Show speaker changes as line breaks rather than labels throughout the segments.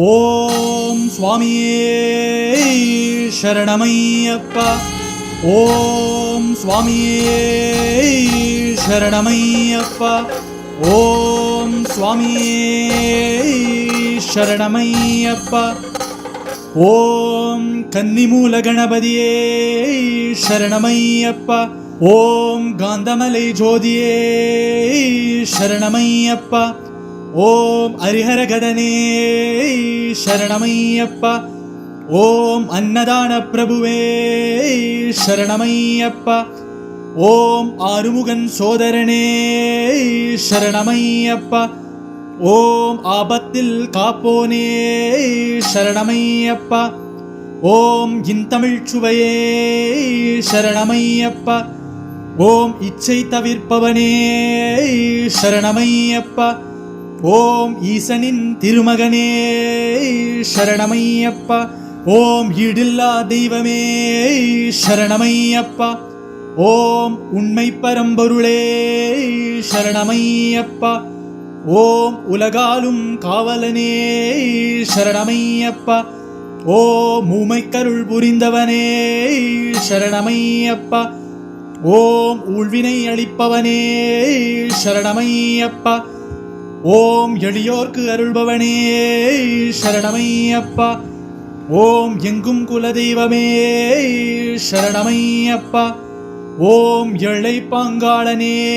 ஓம் சுவாமியே சரணமையப்பா. ஓம் சுவாமியே சரணமையப்பா. ஓம் சுவாமியே சரணமையப்பா. ஓம் கன்னிமூல கணபதியே சரணமையப்பா. ஓம் காந்தமலை ஜோதியே சரணமையப்பா. ஓம் ஹரிஹரகதனே சரணமையப்பா. ஓம் அன்னதான பிரபுவே சரணமையப்பா. ஓம் ஆறுமுகன் சோதரனே சரணமையப்பா. ஓம் ஆபத்தில் காப்போனே சரணமையப்பா. ஓம் இன்தமிழ் சுவையே சரணமையப்பா. ஓம் இச்சை தவிர்ப்பவனே சரணமையப்பா. ஓம் ஈசனின் திருமகனே சரணமையப்பா. ஓம் ஈடில்லா தெய்வமே சரணமையப்பா. ஓம் உண்மை பரம்பொருளே சரணமையப்பா. ஓம் உலகாலும் காவலனே சரணமையப்பா. ஓம் மூமைக்கருள் புரிந்தவனே சரணமையப்பா. ஓம் ஊழ்வினை அளிப்பவனே சரணமையப்பா. ஓம் எளியோர்க்கு அருள்பவனே சரணமையப்பா. ஓம் எங்கும் குலதெய்வமே சரணமையப்பா. ஓம் எழை பாங்காளனே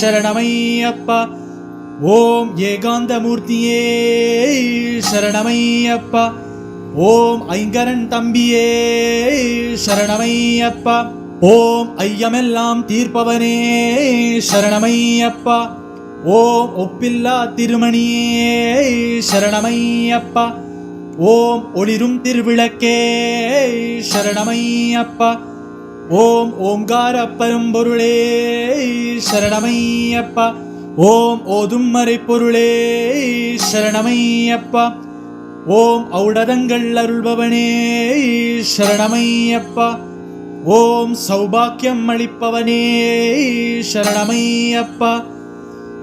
சரணமையப்பா. ஓம் ஏகாந்தமூர்த்தியே சரணமையப்பா. ஓம் ஐங்கரன் தம்பியே சரணமையப்பா. ஓம் ஐயமெல்லாம் தீர்ப்பவனே சரணமையப்பா. ஓம் ஒப்பில்லா திருமணியே சரணமையப்பா. ஓம் ஒளிரும் திருவிளக்கே சரணமையப்பா. ஓம் ஓங்கார பரம்பொருளே சரணமையப்பா. ஓம் ஓதும் மறைப்பொருளே சரணமையப்பா. ஓம் ஔடதங்கள் அருள்பவனே சரணமையப்பா. ஓம் சௌபாக்கியம் அளிப்பவனே சரணமையப்பா.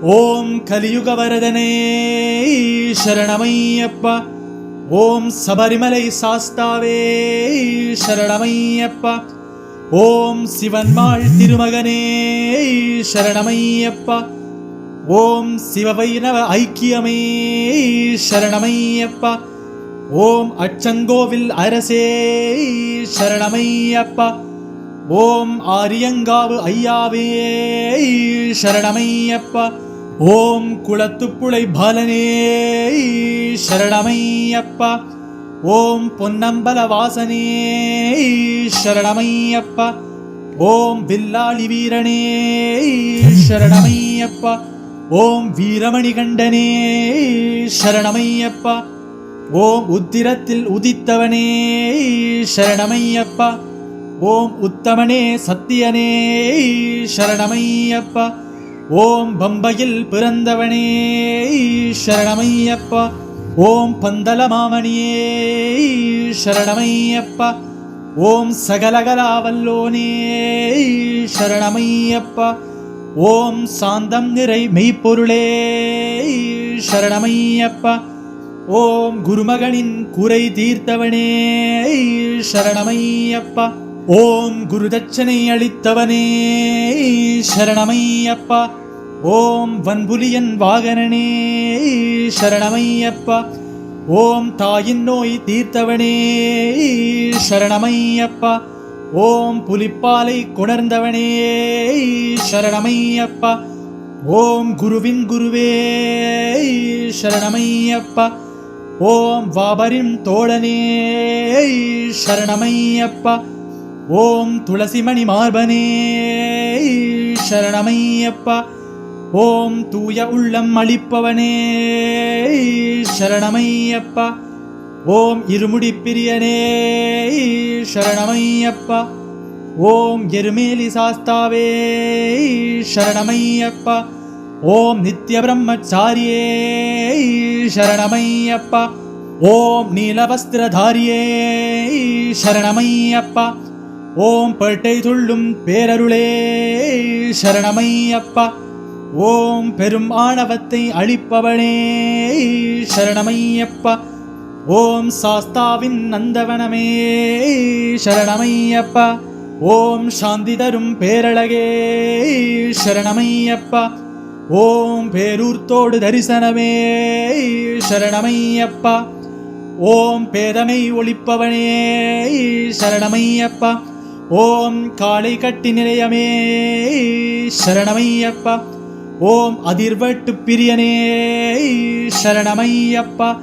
ஓம் கலியுக வரதனே சரணமையப்பா. ஓம் சபரிமலை சாஸ்தாவே சரணமையப்பா. ஓம் சிவன்மாள் திருமகனே சரணமையப்பா. ஓம் சிவவைணவ ஐக்கியமே சரணமையப்பா. ஓம் அச்சங்கோவில் அரசே சரணமையப்பா. ஓம் ஆரியங்காவு ஐயாவே சரணமையப்பா. ஓம் குளத்துப்புழை பாலனே சரணமையப்பா. ஓம் பொன்னம்பல வாசனே சரணமையப்பா. ஓம் வில்லாளி வீரனே சரணமையப்பா. ஓம் வீரமணி கண்டனே சரணமையப்பா. ஓம் உத்திரத்தில் உதித்தவனே சரணமையப்பா. ஓம் உத்தமனே சத்தியனே சரணமையப்பா. ஓம் பம்பையில் பிறந்தவனே சரணமையப்பா ஓம் பந்தல மாமணியே சரணமையப்பா ஓம் சகலகலாவல்லோனே சரணமையப்பா ஓம் சாந்தம் நிறை மெய்ப்பொருளே சரணமையப்பா ஓம் குருமகனின் குறை தீர்த்தவனே சரணமையப்பா ஓம் குருதட்சணை அளித்தவனே சரணமையப்பா. ஓம் வன்புலியன் வாகனனே சரணமையப்பா. ஓம் தாயின் நோய் தீர்த்தவனே சரணமையப்பா. ஓம் புலிப்பாலை கொணர்ந்தவனே சரணமையப்பா. ஓம் குருவின் குருவே சரணமையப்பா. ஓம் வாபரின் தோழனே சரணமையப்பா. ஓம் துளசிமணி மார்பனே சரணமையப்பா. ஓம் தூய உள்ளம் அளிப்பவனே சரணமையப்பா. ஓம் இருமுடி பிரியனே சரணமையப்பா. ஓம் எருமேலி சாஸ்தாவே சரணமையப்பா. ஓம் நித்ய பிரம்மச்சாரியே சரணமையப்பா. ஓம் நீலவஸ்திரதாரியே சரணமையப்பா. ஓம் பட்டை துள்ளும் பேரருளே சரணமையப்பா. ஓம் பெரும் ஆணவத்தை அழிப்பவனே சரணமையப்பா. ஓம் சாஸ்தாவின் நந்தவனமே சரணமையப்பா. ஓம் சாந்தி தரும் பேரழகே சரணமையப்பா. ஓம் பேரூர்த்தோடு தரிசனமே சரணமையப்பா. ஓம் பேதமை ஒளிப்பவனே சரணமையப்பா. ஓம் காளை கட்டி நிலையமே. சரணமையப்பா. ஓம் அதிர்வட்டு பிரியனே. சரணமையப்பா.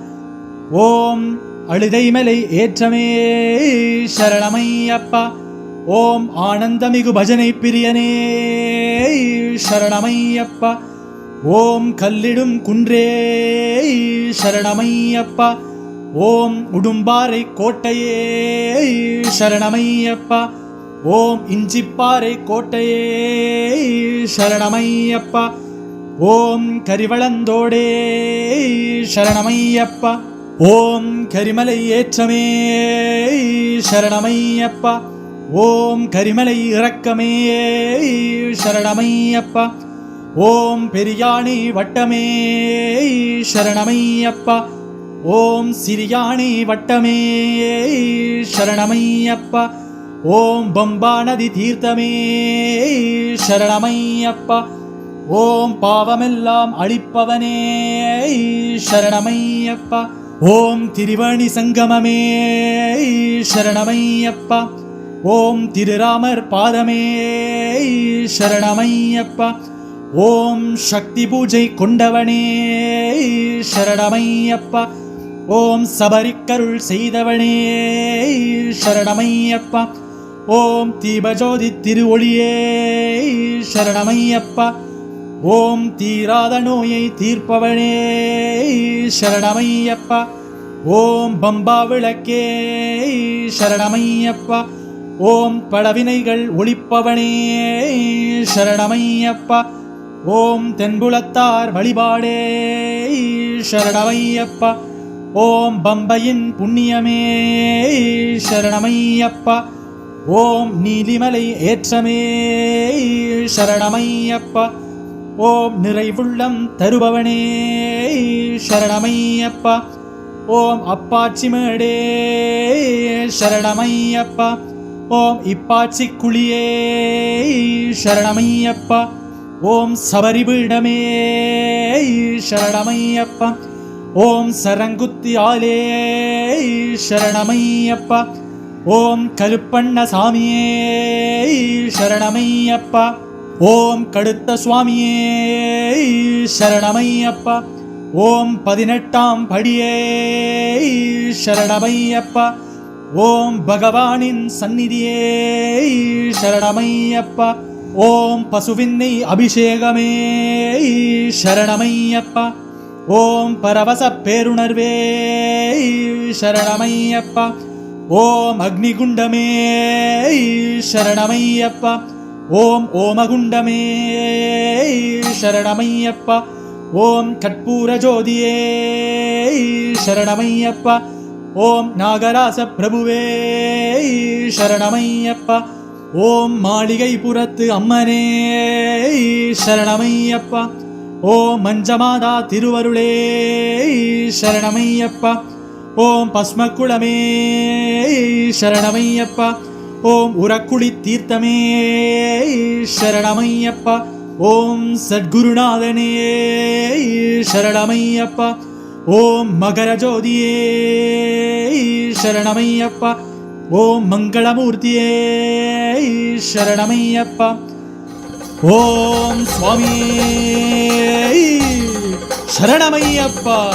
ஓம் அழுதைமலை ஏற்றமே. சரணமையப்பா. ஓம் ஆனந்தமிகு பஜனை பிரியனே. சரணமையப்பா. ஓம் கல்லிடும் குன்றே. சரணமையப்பா. ஓம் உடும்பாறை கோட்டையே. சரணமையப்பா. ஓம் இஞ்சிப்பாறை கோட்டையே சரணமையப்பா. ஓம் கரிவளந்தோடே சரணமையப்பா. ஓம் கரிமலை ஏற்றமே சரணமையப்பா. ஓம் கரிமலை இறக்கமே சரணமையப்பா. ஓம் பெரியாணி வட்டமே சரணமையப்பா. ஓம் சிறியாணி வட்டமே சரணமையப்பா. ஓம் பம்பா நதி தீர்த்தமே சரணமையப்பா. ஓம் பாவமெல்லாம் அழிப்பவனே சரணமையப்பா. ஓம் திருவணி சங்கமமே சரணமையப்பா. ஓம் திருராமர் பாதமே சரணமையப்பா. ஓம் சக்தி பூஜை கொண்டவனே சரணமையப்பா. ஓம் சபரிக்கருள் செய்தவனே சரணமையப்பா. ஓம் தீபஜோதி திருவொளியே சரணமையப்பா. ஓம் தீராத நோயை தீர்ப்பவனே சரணமையப்பா. ஓம் பம்பா விளக்கே சரணமையப்பா. ஓம் படவினைகள் ஒளிப்பவனே சரணமையப்பா. ஓம் தென்புலத்தார் வழிபாடே சரணமையப்பா. ஓம் பம்பையின் புண்ணியமே சரணமையப்பா. ஓம் நீலிமலை ஏற்றமே சரணமையப்பா. ஓம் நிறைவுள்ளம் தருபவனே சரணமையப்பா. ஓம் அப்பாச்சி மேடே சரணமையப்பா. ஓம் இப்பாச்சி குழியே சரணமையப்பா. ஓம் சபரிபீடமே சரணமையப்பா. ஓம் சரங்குத்தி ஆலே சரணமையப்பா. ஓம் கருப்பண்ண சாமியே சரணமையப்பா. ஓம் கடுத்த சுவாமியே சரணமையப்பா. ஓம் பதினெட்டாம் படியே சரணமையப்பா. ஓம் பகவானின் சந்நிதியே சரணமையப்பா. ஓம் பசுவின்னை அபிஷேகமே சரணமையப்பா. ஓம் பரவச பேருணர்வே சரணமையப்பா. ஓம் அக்னிகுண்டமே சரணமையப்பா ஓம் ஓமகுண்டமே சரணமையப்பா ஓம் கற்பூர ஜோதியே சரணமையப்பா ஓம் நாகராச பிரபுவே சரணமையப்பா ஓம் மாளிகை புறத்து அம்மனே சரணமையப்பா ஓம் மஞ்சமாதா திருவருளே சரணமையப்பா ஓம் பஸ்மக்குளமே சரணமையப்பா. ஓம் உரக்குழி தீர்த்தமே சரணமையப்பா. ஓம் சத்குருநாதனே சரணமையப்பா. ஓம் மகர ஜோதியே சரணமையப்பா. ஓம் மங்களமூர்த்தியே சரணமையப்பா. ஓம் சுவாமி சரணமையப்பா.